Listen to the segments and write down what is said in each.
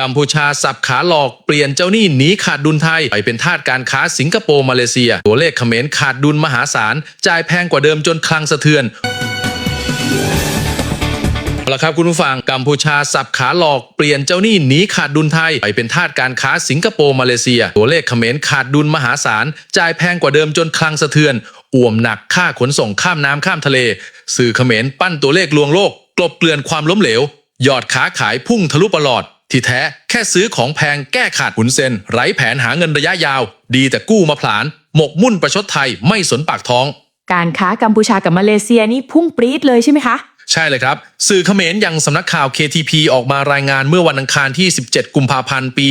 กัมพูชาสับขาหลอกเปลี่ยนเจ้าหนี้หนีขาดดุลไทย ไปเป็นทาสการค้าสิงคโปร์มาเลเซีย ตัวเลขเขมรขาดดุลมหาศาล จ่ายแพงกว่าเดิมจนคลังสะเทือนเอาละครับคุณผู้ฟังกัมพูชาสับขาหลอกเปลี่ยนเจ้าหนี้หนีขาดดุลไทย ไปเป็นทาสการค้าสิงคโปร์มาเลเซีย ตัวเลขเขมรขาดดุลมหาศาล จ่ายแพงกว่าเดิมจนคลังสะเทือน อ่วมหนักค่าขนส่งข้ามน้ำข้ามทะเล สื่อเขมรปั้นตัวเลขลวงโลก กลบเกลื่อนความล้มเหลว ยอดค้าขายพุ่งทะลุประหลอด ที่แท้แค่ซื้อของแพงแก้ขาดหุนเซนไร้แผนหาเงินระยะยาว ดีแต่กู้มาผลาน หมกมุ่นประชดไทยไม่สนปากท้อง การค้ากัมพูชากับมาเลเซียนี่พุ่งปรี๊ดเลยใช่ไหมคะ ใช่เลยครับ สื่อเขมรยังสำนักข่าว KTP ออกมารายงานเมื่อวันอังคารที่ 17 กุมภาพันธ์ปี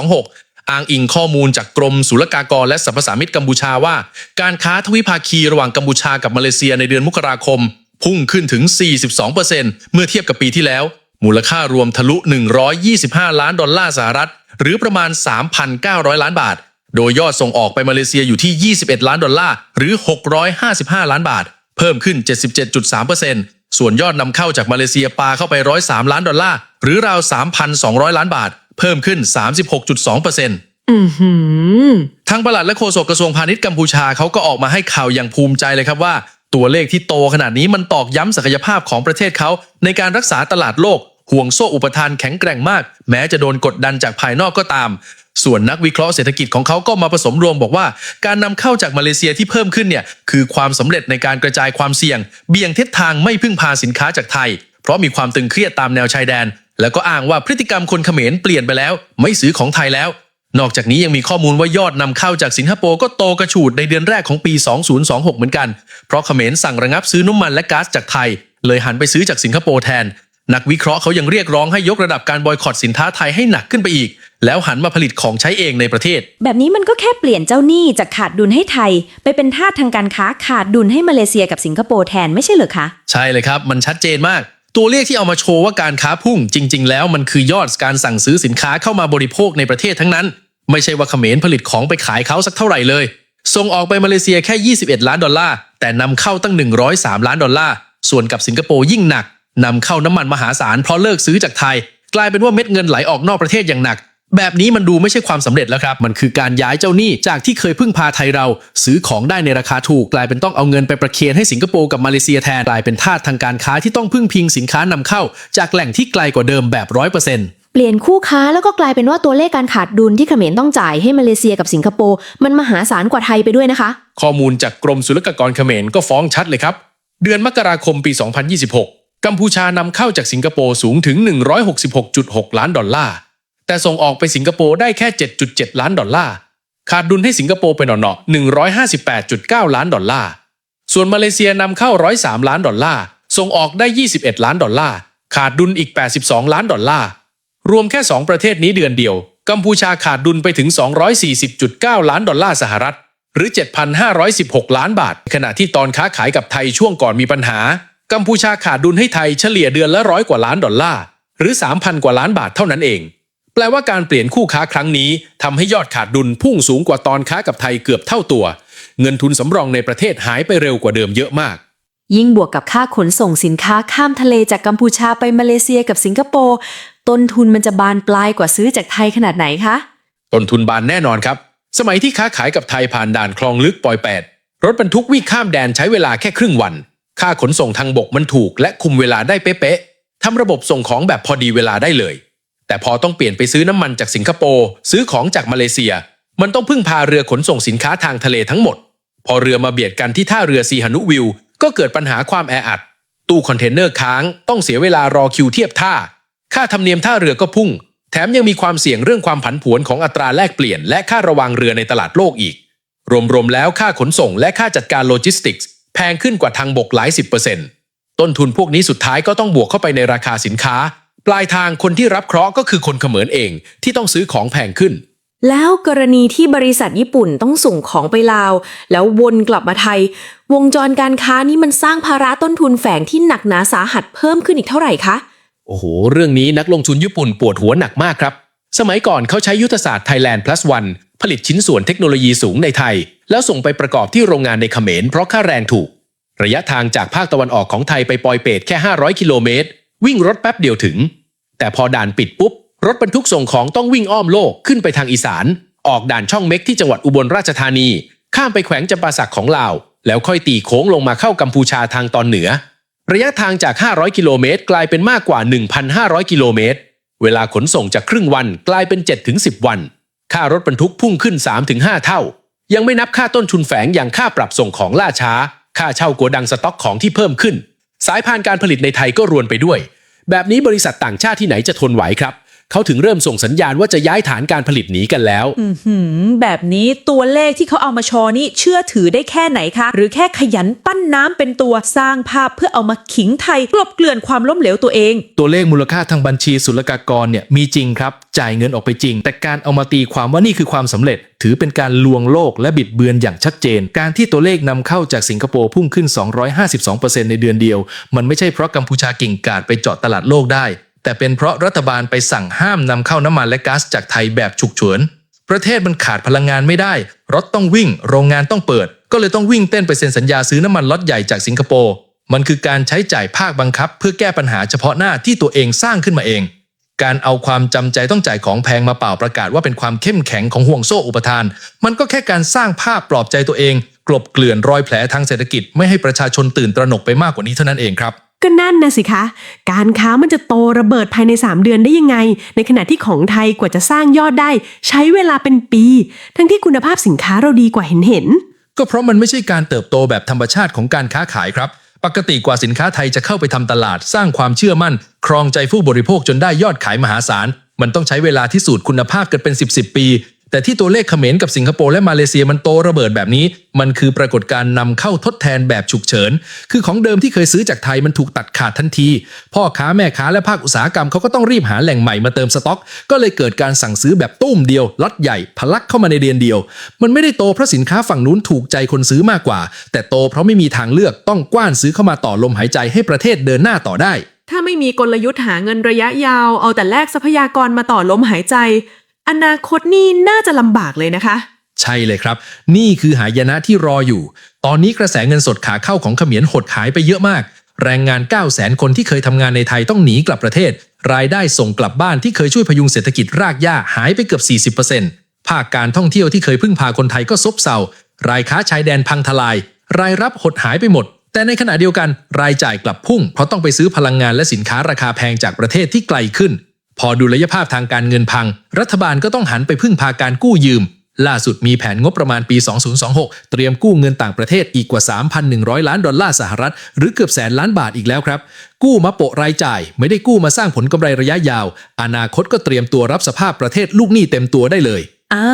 2026อ้างอิงข้อมูลจากกรมศุลกากรและสรรพสามิตกัมพูชาว่า การค้าทวิภาคีระหว่างกัมพูชากับมาเลเซียในเดือนมกราคม พุ่งขึ้นถึง 42%เมื่อเทียบกับปีที่แล้ว มูลค่ารวมทะลุ 125 ล้านดอลลาร์สหรัฐ หรือประมาณ 3,900 ล้านบาท โดยยอดส่งออกไปมาเลเซียอยู่ที่ 21 ล้านดอลลาร์ หรือ 655 ล้านบาท เพิ่มขึ้น 77.3%ส่วนยอดนำเข้าจากมาเลเซียปาเข้าไป 103 ล้านดอลลาร์ หรือราว 3,200 ล้านบาท เพิ่มขึ้น 36.2%อือหือทางปลัดและโฆษกกระทรวงพาณิชย์กัมพูชาเขาก็ออกมาให้ข่าวอย่างภูมิใจเลยครับว่า ตัวเลขที่โตขนาดนี้มันตอกย้ำศักยภาพของประเทศเขาในการรักษาตลาดโลก ห่วงโซ่อุปทานแข็งแกร่งมาก แม้จะโดนกดดันจากภายนอกก็ตาม ส่วนนักวิเคราะห์เศรษฐกิจของเขาก็มาผสมรวมบอกว่า การนำเข้าจากมาเลเซียที่เพิ่มขึ้นเนี่ยคือความสำเร็จในการกระจายความเสี่ยง เบี่ยงทิศทางไม่พึ่งพาสินค้าจากไทย เพราะมีความตึงเครียดตามแนวชายแดน แล้วก็อ้างว่าพฤติกรรมคนเขมรเปลี่ยนไปแล้ว ไม่ซื้อของไทยแล้ว นอกจากนี้ยังมีข้อมูลว่ายอดนำเข้าจากสิงคโปร์ก็โตกระฉูดในเดือนแรกของปี 2026 เหมือนกัน เพราะเขมรสั่งระงับซื้อน้ำมันและก๊าซจากไทย เลยหันไปซื้อจากสิงคโปร์แทน นักวิเคราะห์เขายังเรียกร้องให้ยกระดับการบอยคอตสินค้าไทยให้หนักขึ้นไปอีก แล้วหันมาผลิตของใช้เองในประเทศ แบบนี้มันก็แค่เปลี่ยนเจ้าหนี้จากขาดดุลให้ไทย ไปเป็นทาสทางการค้าขาดดุลให้มาเลเซียกับสิงคโปร์แทนไม่ใช่เหรอคะใช่เลยครับมันชัดเจนมากตัวเลขที่เอามาโชว์ว่าการค้าพุ่งจริง ๆ แล้วมันคือยอดการสั่งซื้อสินค้าเข้ามาบริโภคในประเทศทั้งนั้น ไม่ใช่ว่าเขมรผลิตของไปขายเขาสักเท่าไหร่เลย ส่งออกไปมาเลเซียแค่ 21 ล้านดอลลาร์ แต่นำเข้าตั้ง 103 ล้านดอลลาร์ ส่วนกับสิงคโปร์ยิ่งหนักนำเข้าน้ำมันมหาศาลเพราะเลิกซื้อจากไทย กลายเป็นว่าเม็ดเงินไหลออกนอกประเทศอย่างหนัก แบบนี้มันดูไม่ใช่ความสำเร็จแล้วครับ มันคือการย้ายเจ้าหนี้จากที่เคยพึ่งพาไทยเรา ซื้อของได้ในราคาถูก กลายเป็นต้องเอาเงินไปประเคนให้สิงคโปร์กับมาเลเซียแทน กลายเป็นทาสทางการค้าที่ต้องพึ่งพิงสินค้านำเข้า จากแหล่งที่ไกลกว่าเดิมแบบร้อยเปอร์เซ็นต์ เปลี่ยนคู่ค้าแล้วก็กลายเป็นว่าตัวเลขการขาดดุลที่เขมรต้องจ่ายให้มาเลเซียกับสิงคโปร์มันมหาศาลกว่าไทยไปด้วยนะคะ ข้อมูลจากกรมศุลกากรเขมรก็ฟ้องชัดเลยครับ เดือนมกราคมปี 2026 กัมพูชานำเข้าจากสิงคโปร์สูงถึง 166.6 ล้านดอลลาร์ แต่ส่งออกไปสิงคโปร์ได้แค่ 7.7 ล้านดอลลาร์ ขาดดุลให้สิงคโปร์ไปหน่อๆ158.9 ล้านดอลลาร์ ส่วนมาเลเซียนำเข้า 103 ล้านดอลลาร์ ส่งออกได้ 21 ล้านดอลลาร์ ขาดดุลอีก 82 ล้านดอลลาร์ รวมแค่ 2 ประเทศนี้เดือนเดียว กัมพูชาขาดดุลไปถึง 240.9 ล้านดอลลาร์สหรัฐ หรือ 7,516 ล้านบาท ขณะที่ตอนค้าขายกับไทยช่วงก่อนมีปัญหา กัมพูชาขาดดุลให้ไทยเฉลี่ยเดือนละร้อยกว่าล้านดอลลาร์ หรือ 3,000 กว่าล้านบาทเท่านั้นเอง แปลว่าการเปลี่ยนคู่ค้าครั้งนี้ทำให้ยอดขาดดุลพุ่งสูงกว่าตอนค้ากับไทยเกือบเท่าตัว เงินทุนสำรองในประเทศหายไปเร็วกว่าเดิมเยอะมาก ยิ่งบวกกับค่าขนส่งสินค้าข้ามทะเลจากกัมพูชาไปมาเลเซียกับสิงคโปร์ต้นทุนมันจะบานปลายกว่าซื้อจากไทยขนาดไหนคะ ต้นทุนบานแน่นอนครับ สมัยที่ค้าขายกับไทยผ่านด่านคลองลึกปอยแปดรถบรรทุกวิ่งข้ามแดนใช้เวลาแค่ครึ่งวัน ค่าขนส่งทางบกมันถูก และคุมเวลาได้เป๊ะๆทำระบบส่งของแบบพอดีเวลาได้เลย แต่พอต้องเปลี่ยนไปซื้อน้ำมันจากสิงคโปร์ซื้อของจากมาเลเซีย มันต้องพึ่งพาเรือขนส่งสินค้าทางทะเลทั้งหมด พอเรือมาเบียดกันที่ท่าเรือซีฮานุวิว ก็เกิดปัญหาความแออัด ตู้คอนเทนเนอร์ค้างต้องเสียเวลารอคิวเทียบท่า ค่าธรรมเนียมท่าเรือก็พุ่ง แถมยังมีความเสี่ยงเรื่องความผันผวนของอัตราแลกเปลี่ยน และค่าระวังเรือในตลาดโลกอีก รวมๆแล้วค่าขนส่งและค่าจัดการโลจิสติกส์แพงขึ้นกว่าทางบกหลายสิบเปอร์เซ็นต์ต้นทุนพวกนี้สุดท้ายก็ต้องบวกเข้าไปในราคาสินค้า ปลายทางคนที่รับเคราะห์ก็คือคนเขมรเองที่ต้องซื้อของแพงขึ้น แล้วกรณีที่บริษัทญี่ปุ่นต้องส่งของไปลาว แล้ววนกลับมาไทย วงจรการค้านี้มันสร้างภาระต้นทุนแฝงที่หนักหนาสาหัสเพิ่มขึ้นอีกเท่าไหร่คะโอ้โห เรื่องนี้นักลงทุนญี่ปุ่นปวดหัวหนักมากครับ สมัยก่อนเขาใช้ยุทธศาสตร์ Thailand plus one ผลิตชิ้นส่วนเทคโนโลยีสูงในไทย แล้วส่งไปประกอบที่โรงงานในเขมรเพราะค่าแรงถูก ระยะทางจากภาคตะวันออกของไทยไปปอยเปตแค่ 500 กิโลเมตร วิ่งรถแป๊บเดียวถึง แต่พอด่านปิดปุ๊บ รถบรรทุกส่งของต้องวิ่งอ้อมโลกขึ้นไปทางอีสาน ออกด่านช่องเม็กที่จังหวัดอุบลราชธานี ข้ามไปแขวงจำปาสักของลาว แล้วค่อยตีโค้งลงมาเข้ากัมพูชาทางตอนเหนือ ระยะทางจาก 500 กิโลเมตร กลายเป็นมากกว่า 1,500 กิโลเมตร เวลาขนส่งจากครึ่งวันกลายเป็น 7-10 วัน ค่ารถบรรทุกพุ่งขึ้น 3-5 เท่า ยังไม่นับค่าต้นทุนแฝงอย่างค่าปรับส่งของล่าช้า ค่าเช่าโกดังสต็อกของที่เพิ่มขึ้น สายพานการผลิตในไทยก็รวนไปด้วย แบบนี้บริษัทต่างชาติที่ไหนจะทนไหวครับ เขาถึงเริ่มส่งสัญญาณว่าจะย้ายฐานการผลิตหนีกันแล้วหืมแบบนี้ตัวเลขที่เขาเอามาโชว์นี่เชื่อถือได้แค่ไหนคะ หรือแค่ขยันปั้นน้ำเป็นตัวสร้างภาพเพื่อเอามาขิงไทยกลบเกลื่อนความล้มเหลวตัวเอง ตัวเลขมูลค่าทางบัญชีศุลกากรเนี่ยมีจริงครับ จ่ายเงินออกไปจริง แต่การเอามาตีความว่านี่คือความสำเร็จ ถือเป็นการลวงโลกและบิดเบือนอย่างชัดเจน การที่ตัวเลขนำเข้าจากสิงคโปร์พุ่งขึ้น 252%ในเดือนเดียว มันไม่ใช่เพราะกัมพูชากิ่งกาดไปเจาะตลาดโลกได้ แต่เป็นเพราะรัฐบาลไปสั่งห้ามนำเข้าน้ำมันและก๊าซจากไทยแบบฉุกเฉิน ประเทศมันขาดพลังงานไม่ได้ รถต้องวิ่ง โรงงานต้องเปิด ก็เลยต้องวิ่งเต้นไปเซ็นสัญญาซื้อน้ำมันล็อตใหญ่จากสิงคโปร์ มันคือการใช้จ่ายภาคบังคับ เพื่อแก้ปัญหาเฉพาะหน้าที่ตัวเองสร้างขึ้นมาเอง การเอาความจำใจต้องจ่ายของแพงมาเป่าประกาศว่าเป็นความเข้มแข็งของห่วงโซ่อุปทาน มันก็แค่การสร้างภาพปลอบใจตัวเอง กลบเกลื่อนรอยแผลทางเศรษฐกิจ ไม่ให้ประชาชนตื่นตระหนกไปมากกว่านี้เท่านั้นเองครับ ก็นั่นนะสิคะ การค้ามันจะโตระเบิดภายใน 3 เดือนได้ยังไง ในขณะที่ของไทยกว่าจะสร้างยอดได้ ใช้เวลาเป็นปี ทั้งที่คุณภาพสินค้าเราดีกว่าเห็นเห็น ก็เพราะมันไม่ใช่การเติบโตแบบธรรมชาติของการค้าขายครับ ปกติกว่าสินค้าไทยจะเข้าไปทำตลาด สร้างความเชื่อมั่น ครองใจผู้บริโภคจนได้ยอดขายมหาศาล มันต้องใช้เวลาที่สูตรคุณภาพเกันเป็น 10บสปี แต่ที่ตัวเลขเขมรกับสิงคโปร์และมาเลเซียมันโตระเบิดแบบนี้ มันคือปรากฏการณ์นำเข้าทดแทนแบบฉุกเฉิน คือของเดิมที่เคยซื้อจากไทยมันถูกตัดขาดทันที พ่อค้าแม่ค้าและภาคอุตสาหกรรมเขาก็ต้องรีบหาแหล่งใหม่มาเติมสต็อก ก็เลยเกิดการสั่งซื้อแบบตุ้มเดียวล็อตใหญ่พลักเข้ามาในเดือนเดียว มันไม่ได้โตเพราะสินค้าฝั่งนู้นถูกใจคนซื้อมากกว่า แต่โตเพราะไม่มีทางเลือกต้องกว้านซื้อเข้ามาต่อลมหายใจให้ประเทศเดินหน้าต่อได้ ถ้าไม่มีกลยุทธ์หาเงินระยะยาวเอาแต่แลกทรัพยากรมาต่อลมหายใจ อนาคตนี่น่าจะลำบากเลยนะคะ ใช่เลยครับ นี่คือหายนะที่รออยู่ ตอนนี้กระแสเงินสดขาเข้าของเขมรหดหายไปเยอะมาก แรงงาน 9 0 0 0 0 0คนที่เคยทำงานในไทยต้องหนีกลับประเทศ รายได้ส่งกลับบ้านที่เคยช่วยพยุงเศรษฐกิจรากหญ้าหายไปเกือบ 40%ภาคการท่องเที่ยวที่เคยพึ่งพาคนไทยก็ซบเซารายค้าชายแดนพังทลาย รายรับหดหายไปหมด แต่ในขณะเดียวกัน รายจ่ายกลับพุ่ง เพราะต้องไปซื้อพลังงานและสินค้าราคาแพงจากประเทศที่ไกลขึ้น พอดุลยภาพทางการเงินพัง รัฐบาลก็ต้องหันไปพึ่งพาการกู้ยืม ล่าสุดมีแผนงบประมาณปี 2026 เตรียมกู้เงินต่างประเทศอีกกว่า 3,100 ล้านดอลลาร์สหรัฐ หรือเกือบแสนล้านบาทอีกแล้วครับ กู้มาโปะรายจ่าย ไม่ได้กู้มาสร้างผลกำไรระยะยาว อนาคตก็เตรียมตัวรับสภาพประเทศลูกหนี้เต็มตัวได้เลยอ่า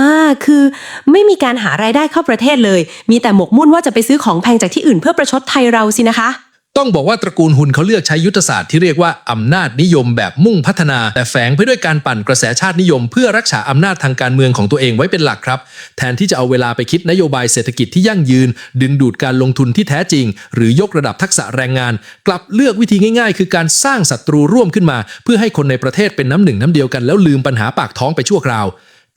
คือไม่มีการหารายได้เข้าประเทศเลย มีแต่หมกมุ่นว่าจะไปซื้อของแพงจากที่อื่นเพื่อประชดไทยเราสินะคะ ต้องบอกว่าตระกูลหุนเขาเลือกใช้ยุทธศาสตร์ที่เรียกว่าอำนาจนิยมแบบมุ่งพัฒนา แต่แฝงไปด้วยการปั่นกระแสชาตินิยม เพื่อรักษาอำนาจทางการเมืองของตัวเองไว้เป็นหลักครับ แทนที่จะเอาเวลาไปคิดนโยบายเศรษฐกิจที่ยั่งยืน ดึงดูดการลงทุนที่แท้จริง หรือยกระดับทักษะแรงงาน กลับเลือกวิธีง่ายๆ คือการสร้างศัตรูร่วมขึ้นมา เพื่อให้คนในประเทศเป็นน้ำหนึ่งน้ำเดียวกันแล้วลืมปัญหาปากท้องไปชั่วคราว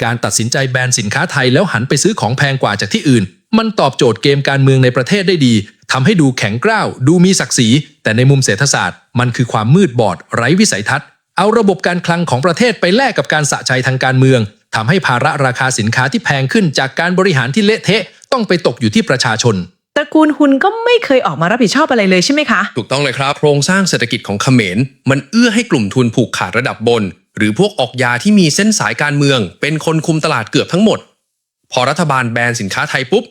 การตัดสินใจแบนสินค้าไทยแล้วหันไปซื้อของแพงกว่าจากที่อื่น มันตอบโจทย์เกมการเมืองในประเทศได้ดีทำให้ดูแข็งกร้าว ดูมีศักดิ์ศรี แต่ในมุมเศรษฐศาสตร์ มันคือความมืดบอด ไร้วิสัยทัศน์ เอาระบบการคลังของประเทศไปแลกกับการสะใจทางการเมืองทำให้ภาระราคาสินค้าที่แพงขึ้นจากการบริหารที่เละเทะ ต้องไปตกอยู่ที่ประชาชนตระกูลหุนก็ไม่เคยออกมารับผิดชอบอะไรเลยใช่ไหมคะ ถูกต้องเลยครับ โครงสร้างเศรษฐกิจของเขมร มันเอื้อให้กลุ่มทุนผูกขาดระดับบน หรือพวกออกยาที่มีเส้นสายการเมือง เป็นคนคุมตลาดเกือบทั้งหมด พอรัฐบาลแบนสินค้าไทยปุ๊บ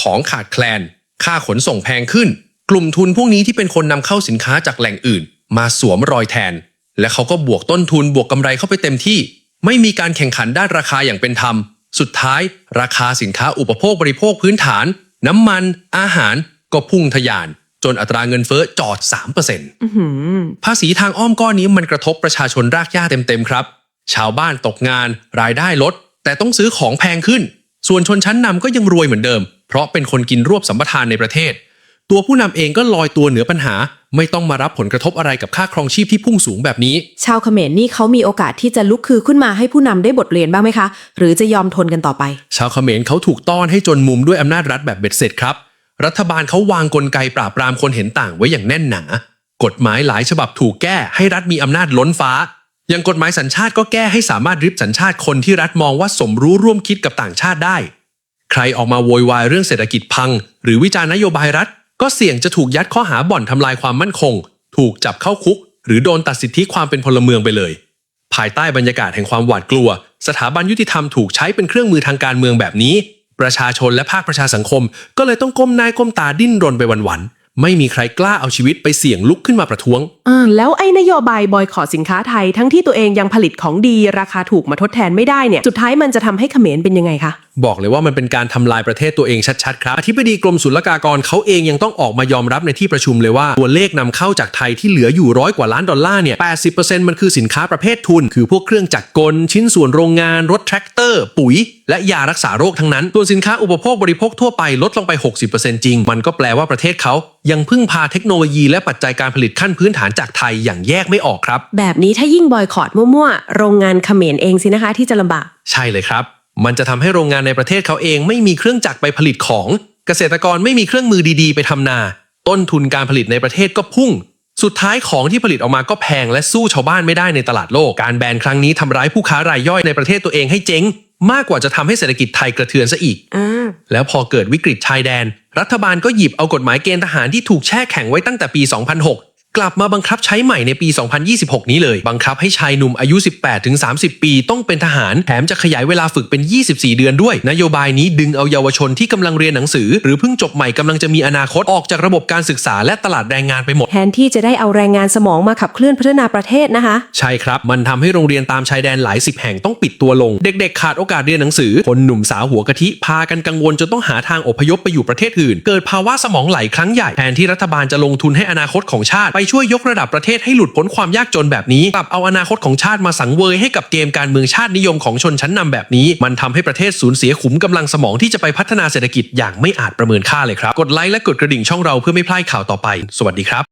ของขาดแคลน ค่าขนส่งแพงขึ้น กลุ่มทุนพวกนี้ที่เป็นคนนำเข้าสินค้าจากแหล่งอื่น มาสวมรอยแทน และเขาก็บวกต้นทุนบวกกำไรเข้าไปเต็มที่ ไม่มีการแข่งขันด้านราคาอย่างเป็นธรรม สุดท้าย ราคาสินค้าอุปโภคบริโภคพื้นฐาน น้ำมัน อาหารก็พุ่งทะยาน จนอัตราเงินเฟ้อจอด 3%ภาษีทางอ้อมก้อนนี้มันกระทบประชาชนรากหญ้าเต็มๆครับ ชาวบ้านตกงานรายได้ลด แต่ต้องซื้อของแพงขึ้น ส่วนชนชั้นนำก็ยังรวยเหมือนเดิม เพราะเป็นคนกินรวบสัมปทานในประเทศ ตัวผู้นำเองก็ลอยตัวเหนือปัญหา ไม่ต้องมารับผลกระทบอะไรกับค่าครองชีพที่พุ่งสูงแบบนี้ ชาวเขมรนี่เขามีโอกาสที่จะลุกคือขึ้นมาให้ผู้นำได้บทเรียนบ้างไหมคะ หรือจะยอมทนกันต่อไป ชาวเขมรเขาถูกต้อนให้จนมุมด้วยอำนาจรัฐแบบเบ็ดเสร็จครับ รัฐบาลเขาวางกลไกปราบปรามคนเห็นต่างไว้อย่างแน่นหนา กฎหมายหลายฉบับถูกแก้ให้รัฐมีอำนาจล้นฟ้า อย่างกฎหมายสัญชาติก็แก้ให้สามารถริบสัญชาติคนที่รัฐมองว่าสมรู้ร่วมคิดกับต่างชาติได้ ใครออกมาโวยวายเรื่องเศรษฐกิจพัง หรือวิจารณ์นโยบายรัฐ ก็เสี่ยงจะถูกยัดข้อหาบ่อนทำลายความมั่นคง ถูกจับเข้าคุก หรือโดนตัดสิทธิความเป็นพลเมืองไปเลย ภายใต้บรรยากาศแห่งความหวาดกลัว สถาบันยุติธรรมถูกใช้เป็นเครื่องมือทางการเมืองแบบนี้ ประชาชนและภาคประชาสังคม ก็เลยต้องก้มหน้าก้มตาดิ้นรนไปวันๆ ไม่มีใครกล้าเอาชีวิตไปเสี่ยงลุกขึ้นมาประท้วง อ่าแล้วไอ้นโยบายบอยขอสินค้าไทย ทั้งที่ตัวเองยังผลิตของดี ราคาถูกมาทดแทนไม่ได้เนี่ยสุดท้ายมันจะทำให้เขมรเป็นยังไงคะ บอกเลยว่ามันเป็นการทำลายประเทศตัวเองชัดๆครับอธิบดีกรมศุลกากรเขาเองยังต้องออกมายอมรับในที่ประชุมเลยว่า ตัวเลขนำเข้าจากไทยที่เหลืออยู่ร้อยกว่าล้านดอลลาร์เนี่ย80%มันคือสินค้าประเภททุน คือพวกเครื่องจักรกลชิ้นส่วนโรงงานรถแทรกเตอร์ ปุ๋ย และยารักษาโรคทั้งนั้น ส่วนสินค้าอุปโภคบริโภคทั่วไปลดลงไป 60%จริง มันก็แปลว่าประเทศเขายังพึ่งพาเทคโนโลยีและปัจจัยการผลิตขั้นพื้นฐานจากไทยอย่างแยกไม่ออกครับ แบบนี้ถ้ายิ่งบอยคอรดมั่วๆ โรงงานเขมรเองสินะคะที่จะลำบาก ใช่เลยครับ มันจะทำให้โรงงานในประเทศเขาเองไม่มีเครื่องจักรไปผลิตของ เกษตรกรไม่มีเครื่องมือดีๆ ไปทำนา ต้นทุนการผลิตในประเทศก็พุ่ง สุดท้ายของที่ผลิตออกมาก็แพงและสู้ชาวบ้านไม่ได้ในตลาดโลก การแบนครั้งนี้ทำร้ายผู้ค้ารายย่อยในประเทศตัวเองให้เจ๊ง มากกว่าจะทำให้เศรษฐกิจไทยกระเทือนซะอีกอ่าแล้วพอเกิดวิกฤตชายแดน รัฐบาลก็หยิบเอากฎหมายเกณฑ์ทหารที่ถูกแช่แข็งไว้ตั้งแต่ปี 2006 กลับมาบังคับใช้ใหม่ในปี 2026 นี้เลย บังคับให้ชายหนุ่มอายุ 18-30 ปีต้องเป็นทหาร แถมจะขยายเวลาฝึกเป็น 24 เดือนด้วย นโยบายนี้ดึงเอาเยาวชนที่กำลังเรียนหนังสือ หรือเพิ่งจบใหม่กำลังจะมีอนาคตออกจากระบบการศึกษาและตลาดแรงงานไปหมด แทนที่จะได้เอาแรงงานสมองมาขับเคลื่อนพัฒนาประเทศนะคะ ใช่ครับ มันทำให้โรงเรียนตามชายแดนหลายสิบแห่งต้องปิดตัวลง เด็ก ๆ ขาดโอกาสเรียนหนังสือ คนหนุ่มสาวหัวกะทิพากันกังวลจนต้องหาทางอพยพไปอยู่ประเทศอื่น เกิดภาวะสมองไหลครั้งใหญ่แทนที่รัฐบาลจะลงทุนให้อนาคตของชาติไปช่วยยกระดับประเทศให้หลุดพ้นความยากจนแบบนี้กลับเอาอนาคตของชาติมาสังเวยให้กับเกมการเมืองชาตินิยมของชนชั้นนำแบบนี้ มันทำให้ประเทศสูญเสียขุมกำลังสมองที่จะไปพัฒนาเศรษฐกิจอย่างไม่อาจประเมินค่าเลยครับ กดไลค์และกดกระดิ่งช่องเราเพื่อไม่พลาดข่าวต่อไป สวัสดีครับ